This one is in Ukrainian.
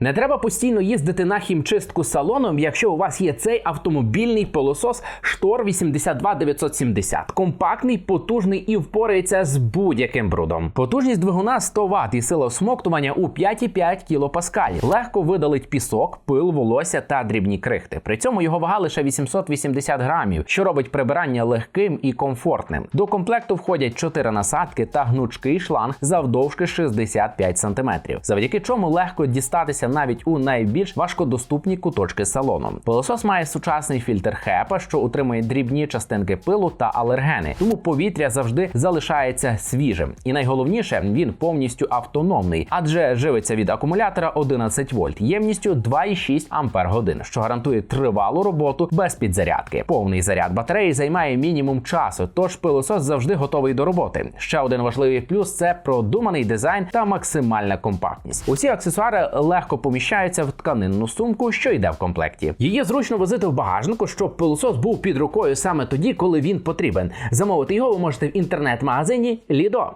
Не треба постійно їздити на хімчистку салоном, якщо у вас є цей автомобільний пилосос Штор 82970. Компактний, потужний і впорається з будь-яким брудом. Потужність двигуна 100 Вт і сила всмоктування у 5,5 кПа. Легко видалить пісок, пил, волосся та дрібні крихти. При цьому його вага лише 880 грамів, що робить прибирання легким і комфортним. До комплекту входять 4 насадки та гнучкий шланг завдовжки 65 см, завдяки чому легко дістатися навіть у найбільш важкодоступні куточки салону. Пилосос має сучасний фільтр HEPA, що утримує дрібні частинки пилу та алергени, тому повітря завжди залишається свіжим. І найголовніше, він повністю автономний, адже живиться від акумулятора 11 вольт ємністю 2,6 ампер годин, що гарантує тривалу роботу без підзарядки. Повний заряд батареї займає мінімум часу, тож пилосос завжди готовий до роботи. Ще один важливий плюс це продуманий дизайн та максимальна компактність. Усі аксесуари легко поміщаються в тканинну сумку, що йде в комплекті. Її зручно возити в багажнику, щоб пилосос був під рукою саме тоді, коли він потрібен. Замовити його ви можете в інтернет-магазині Лідо.